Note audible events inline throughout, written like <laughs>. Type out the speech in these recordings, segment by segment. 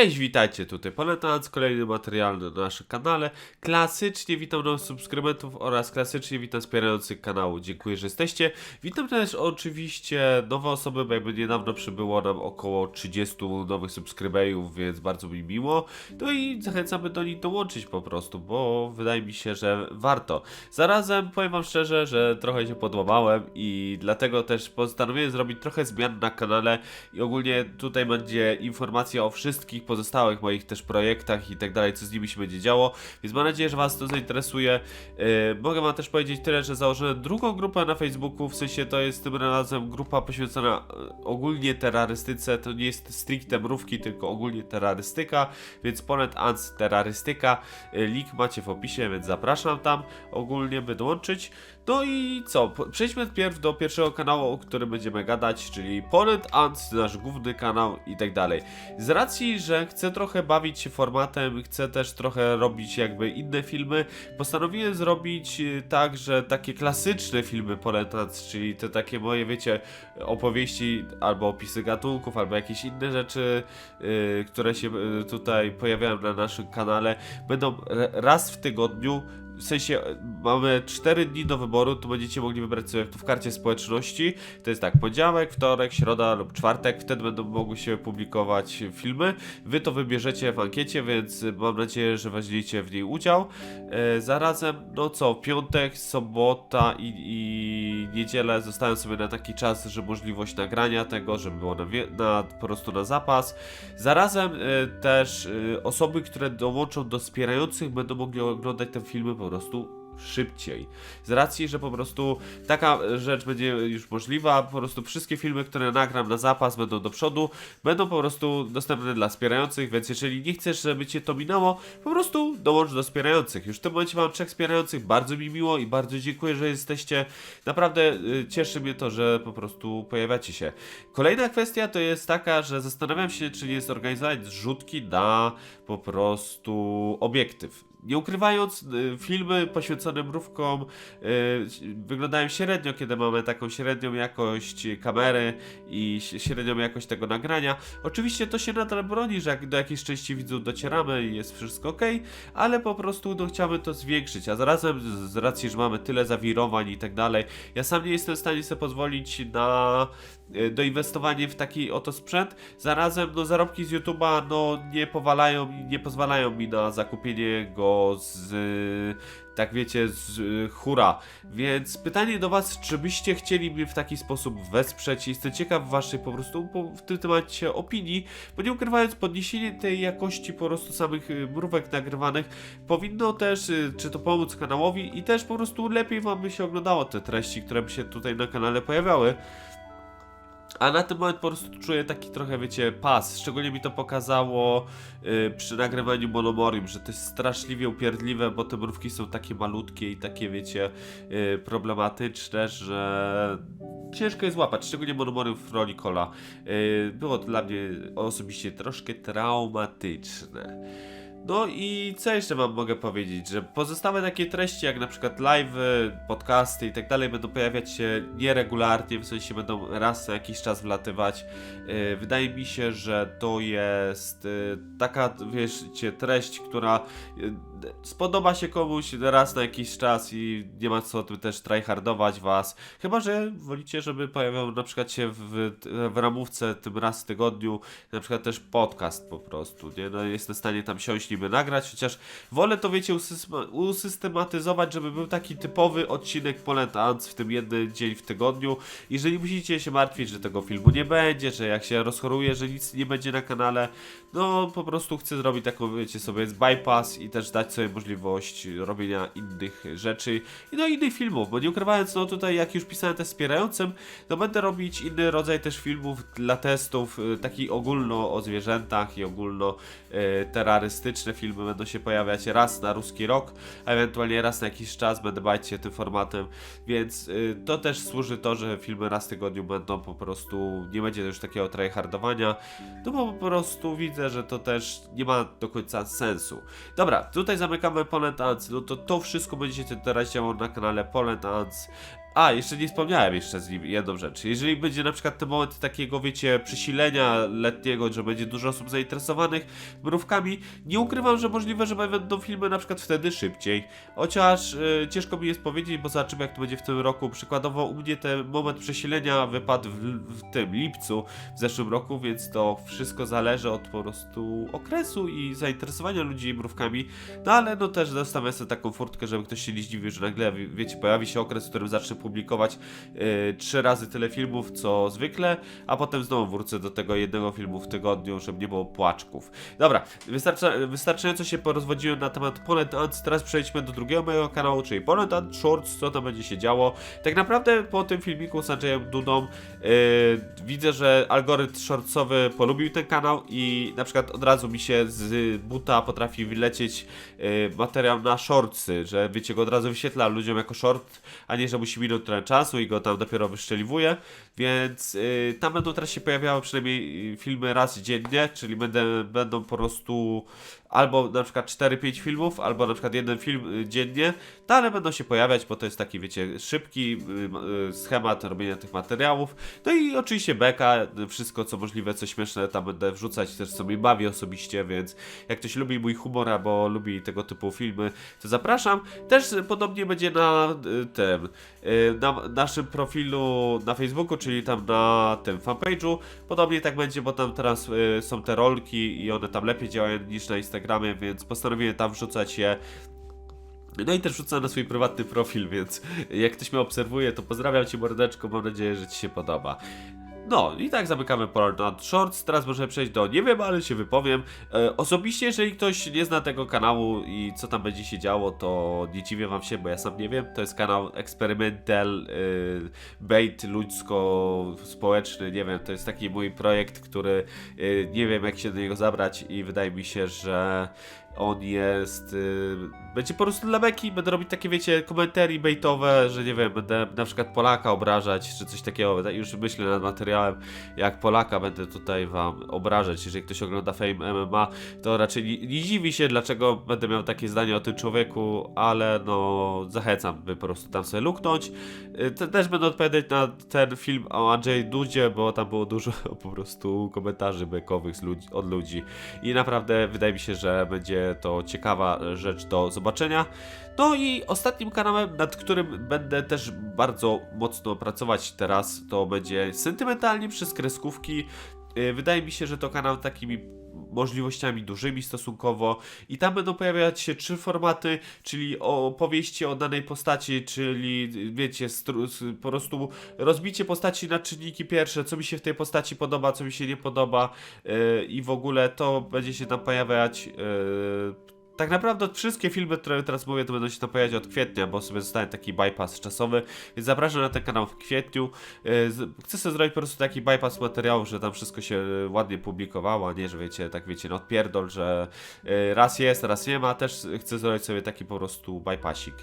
Cześć, witajcie tutaj Poletans, kolejny materiał na naszym kanale. Klasycznie witam nowych subskrybentów oraz klasycznie witam wspierających kanału. Dziękuję, że jesteście. Witam też oczywiście nowe osoby, bo jakby niedawno przybyło nam około 30 nowych subskrybentów, więc bardzo mi miło. No i zachęcamy do nich dołączyć po prostu, bo wydaje mi się, że warto. Zarazem powiem wam szczerze, że trochę się podłamałem i dlatego też postanowiłem zrobić trochę zmian na kanale i ogólnie tutaj będzie informacja o wszystkich pozostałych moich też projektach i tak dalej, co z nimi się będzie działo, więc mam nadzieję, że was to zainteresuje. Yy, mogę wam też powiedzieć tyle, że założyłem drugą grupę na Facebooku, w sensie to jest tym razem grupa poświęcona e, ogólnie terrorystyce, to nie jest stricte mrówki, tylko ogólnie terrorystyka, więc Ponet Ants terrorystyka, Yy, link macie w opisie, więc zapraszam tam ogólnie, by dołączyć. No i co? Przejdźmy pierw do pierwszego kanału, o którym będziemy gadać, czyli Ponent Ants, nasz główny kanał i tak dalej. Z racji, że chcę trochę bawić się formatem, chcę też trochę robić jakby inne filmy, postanowiłem zrobić y, tak, że takie klasyczne filmy Ponent Ants, czyli te takie moje, wiecie, opowieści albo opisy gatunków, albo jakieś inne rzeczy, y, które się y, tutaj pojawiają na naszym kanale, będą raz w tygodniu w sensie e, mamy 4 dni do wyboru, to będziecie mogli wybrać sobie tu w karcie społeczności. To jest tak, poniedziałek, wtorek, środa lub czwartek, wtedy będą mogły się publikować filmy. Wy to wybierzecie w ankiecie, więc mam nadzieję, że weźmiecie w niej udział. E, zarazem, no co, piątek, sobota i, i niedzielę zostałem sobie na taki czas, że możliwość nagrania tego, żeby było na, na po prostu na zapas. Zarazem e, też e, osoby, które dołączą do wspierających będą mogli oglądać te filmy po prostu szybciej. Z racji, że po prostu taka rzecz będzie już możliwa, po prostu wszystkie filmy, które nagram na zapas będą do przodu, będą po prostu dostępne dla wspierających, więc jeżeli nie chcesz, żeby cię to minęło, po prostu dołącz do wspierających. Już w tym momencie mam trzech wspierających, bardzo mi miło i bardzo dziękuję, że jesteście. Naprawdę y, cieszy mnie to, że po prostu pojawiacie się. Kolejna kwestia to jest taka, że zastanawiam się, czy nie zorganizować zrzutki na po prostu obiektyw. Nie ukrywając, y, filmy poświęcone mrówkom y, wyglądają średnio, kiedy mamy taką średnią jakość kamery i średnią jakość tego nagrania. Oczywiście to się nadal broni, że do jakiejś części widzów docieramy i jest wszystko ok, ale po prostu no, chciałbym to zwiększyć, a zarazem z, racji, że mamy tyle zawirowań i tak dalej, ja sam nie jestem w stanie sobie pozwolić na y, doinwestowanie w taki oto sprzęt. Zarazem no, zarobki z YouTube'a no, nie powalają nie pozwalają mi na zakupienie go z tak wiecie, z y, hura. Więc pytanie do was, czy byście chcieli mnie w taki sposób wesprzeć? Jestem ciekaw waszej po prostu po, w tym temacie opinii, bo nie ukrywając, podniesienie tej jakości po prostu samych y, mrówek nagrywanych powinno też, y, czy to pomóc kanałowi i też po prostu lepiej wam by się oglądało te treści, które by się tutaj na kanale pojawiały. A na ten moment po prostu czuję taki trochę, wiecie, pas. Szczególnie mi to pokazało y, przy nagrywaniu Monomorium, że to jest straszliwie upierdliwe, bo te mrówki są takie malutkie i takie, wiecie, y, problematyczne, że ciężko je złapać. Szczególnie Monomorium w roli Cola. Y, było to dla mnie osobiście troszkę traumatyczne. No i co jeszcze wam mogę powiedzieć, że pozostałe takie treści jak na przykład live, podcasty i tak dalej będą pojawiać się nieregularnie, w sensie będą raz na jakiś czas wlatywać. Yy, Wydaje mi się, że to jest yy, taka, wiecie, treść, która spodoba się komuś raz na jakiś czas i nie ma co tym też tryhardować was. Chyba, że wolicie, żeby pojawiał na przykład się w, w ramówce tym raz w tygodniu, na przykład też podcast po prostu, nie? No jestem w stanie tam siąść niby nagrać, chociaż wolę to wiecie usystematyzować, żeby był taki typowy odcinek Poland Ants w tym jeden dzień w tygodniu i że nie musicie się martwić, że tego filmu nie będzie, że jak się rozchoruje, że nic nie będzie na kanale, no po prostu chcę zrobić taką, wiecie sobie, bypass i też dać sobie możliwość robienia innych rzeczy i no innych filmów, bo nie ukrywając, no tutaj jak już pisałem te wspierającym, no będę robić inny rodzaj też filmów dla testów, y, taki ogólno o zwierzętach i ogólno y, terrorystyczne filmy będą się pojawiać raz na ruski rok, ewentualnie raz na jakiś czas będę bać się tym formatem, więc y, to też służy to, że filmy raz w tygodniu będą po prostu, nie będzie już takiego tryhardowania, no bo po prostu widzę, że to też nie ma do końca sensu. Dobra, tutaj zamykamy Polent Ants, no to to wszystko będziecie teraz działo na kanale Polent Ants. A, jeszcze nie wspomniałem jeszcze z nim jedną rzecz. Jeżeli będzie na przykład ten moment takiego, wiecie, przesilenia letniego, że będzie dużo osób zainteresowanych mrówkami, nie ukrywam, że możliwe, że będą filmy na przykład wtedy szybciej. Chociaż y, ciężko mi jest powiedzieć, bo zobaczymy jak to będzie w tym roku. Przykładowo u mnie ten moment przesilenia wypadł w, w tym lipcu w zeszłym roku, więc to wszystko zależy od po prostu okresu i zainteresowania ludzi mrówkami. No ale no też zostawiam sobie taką furtkę, żeby ktoś się nie zdziwił, że nagle, wie- wiecie, pojawi się okres, w którym zacznę publikować y, trzy razy tyle filmów, co zwykle, a potem znowu wrócę do tego jednego filmu w tygodniu, żeby nie było płaczków. Dobra, wystarcza, wystarczająco się porozwodziłem na temat Poland Ads, teraz przejdźmy do drugiego mojego kanału, czyli Poland Ads Shorts, co tam będzie się działo. Tak naprawdę po tym filmiku z Andrzejem Dudą y, widzę, że algorytm shortsowy polubił ten kanał i na przykład od razu mi się z buta potrafi wylecieć y, materiał na shortsy, że wiecie, go od razu wyświetla ludziom jako short, a nie, że musi minąć trochę czasu i go tam dopiero wyszczeliwuje, więc y, tam będą teraz się pojawiały przynajmniej filmy raz dziennie, czyli będę, będą po prostu albo na przykład 4-5 filmów, albo na przykład jeden film y, dziennie, no ale będą się pojawiać, bo to jest taki, wiecie, szybki y, y, schemat robienia tych materiałów. No i oczywiście beka, wszystko co możliwe, co śmieszne tam będę wrzucać, też co mnie bawi osobiście, więc jak ktoś lubi mój humor albo lubi tego typu filmy, to zapraszam. Też podobnie będzie na tym, na naszym profilu na Facebooku, czyli tam na tym fanpage'u. Podobnie tak będzie, bo tam teraz są te rolki i one tam lepiej działają niż na Instagramie, więc postanowiłem tam wrzucać je no i też wrzucam na swój prywatny profil, więc jak ktoś mnie obserwuje, to pozdrawiam Cię mordeczko, mam nadzieję, że Ci się podoba. No i tak zamykamy Pornhub Shorts, teraz możemy przejść do nie wiem, ale się wypowiem. E, osobiście, jeżeli ktoś nie zna tego kanału i co tam będzie się działo, to nie dziwię Wam się, bo ja sam nie wiem. To jest kanał Experimental y, Bait ludzko-społeczny, nie wiem, to jest taki mój projekt, który y, nie wiem jak się do niego zabrać i wydaje mi się, że on jest. Y, będzie po prostu dla beki, będę robić takie, wiecie, komentarii baitowe, że nie wiem, będę na przykład Polaka obrażać, czy coś takiego. Już myślę nad materiałem, jak Polaka będę tutaj wam obrażać. Jeżeli ktoś ogląda Fame MMA, to raczej nie, nie dziwi się, dlaczego będę miał takie zdanie o tym człowieku, ale no zachęcam, by po prostu tam sobie luknąć. Y, te- Też będę odpowiadać na ten film o Andrzej Dudzie, bo tam było dużo <laughs> po prostu komentarzy bekowych ludzi, od ludzi. I naprawdę wydaje mi się, że będzie to ciekawa rzecz do zobaczenia. No i ostatnim kanałem, nad którym będę też bardzo mocno pracować teraz, to będzie sentymentalnie przez kreskówki. Yy, Wydaje mi się, że to kanał takimi możliwościami dużymi stosunkowo i tam będą pojawiać się trzy formaty, czyli opowieści o danej postaci, czyli wiecie, po prostu rozbicie postaci na czynniki pierwsze, co mi się w tej postaci podoba, co mi się nie podoba yy, i w ogóle to będzie się tam pojawiać yy, tak naprawdę wszystkie filmy, które teraz mówię, to będą się tam pojawiać od kwietnia, bo sobie zostałem taki bypass czasowy, więc zapraszam na ten kanał w kwietniu. Z- Chcę sobie zrobić po prostu taki bypass materiałów, że tam wszystko się yy, ładnie publikowało, a nie, że wiecie, tak wiecie, no odpierdol, że yy, raz jest, raz nie ma, też chcę zrobić sobie taki po prostu bypassik.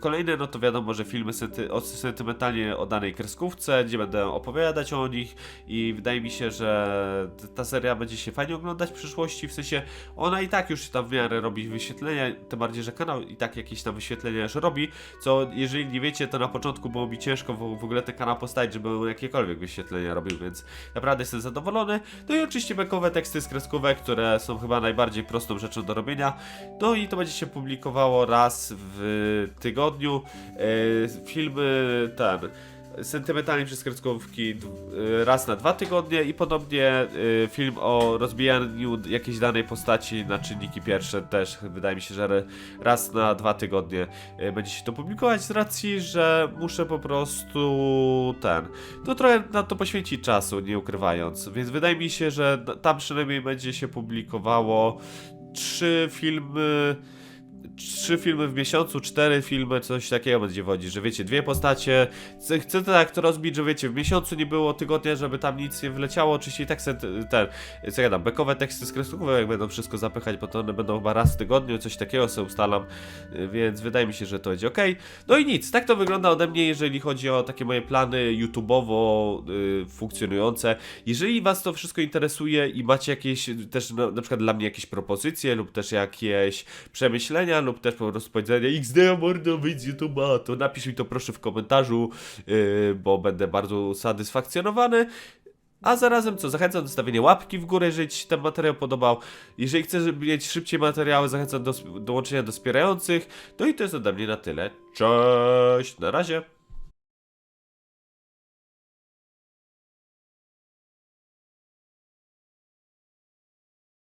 Kolejne, no to wiadomo, że filmy senty, o, sentymentalnie o danej kreskówce, gdzie będę opowiadać o nich i wydaje mi się, że ta seria będzie się fajnie oglądać w przyszłości, w sensie ona i tak już tam w miarę robi wyświetlenia, tym bardziej, że kanał i tak jakieś tam wyświetlenia już robi, co jeżeli nie wiecie, to na początku było mi ciężko w, w ogóle ten kanał postawić, żeby jakiekolwiek wyświetlenia robił, więc naprawdę jestem zadowolony. No i oczywiście bekowe teksty z kreskówek, które są chyba najbardziej prostą rzeczą do robienia. No i to będzie się publikowało raz w tygodniu. E, filmy ten sentymentalnie przez kreskówki y, raz na dwa tygodnie i podobnie y, film o rozbijaniu jakiejś danej postaci na czynniki pierwsze też wydaje mi się, że raz na dwa tygodnie y, będzie się to publikować z racji, że muszę po prostu ten, no trochę na to poświęcić czasu, nie ukrywając, więc wydaje mi się, że tam przynajmniej będzie się publikowało trzy filmy trzy filmy w miesiącu, cztery filmy, coś takiego będzie wodzić, że wiecie, dwie postacie. Chcę, chcę tak to rozbić, że wiecie, w miesiącu nie było tygodnia, żeby tam nic nie wleciało, oczywiście i tak ten, co ja tam, bekowe teksty z kreskówek, jak będą wszystko zapychać, bo to one będą chyba raz w tygodniu, coś takiego sobie ustalam, y, więc wydaje mi się, że to będzie ok. No i nic, tak to wygląda ode mnie, jeżeli chodzi o takie moje plany YouTube'owo y, funkcjonujące. Jeżeli was to wszystko interesuje i macie jakieś też na, na przykład dla mnie jakieś propozycje lub też jakieś przemyślenia, pozdrowienia lub też po prostu powiedzenia XD mordo wyjdź z YouTube'a, to napisz mi to proszę w komentarzu, yy, bo będę bardzo usatysfakcjonowany. A zarazem co, zachęcam do stawienia łapki w górę, jeżeli Ci się ten materiał podobał. Jeżeli chcesz mieć szybciej materiały, zachęcam do dołączenia do wspierających. No i to jest ode mnie na tyle. Cześć, na razie.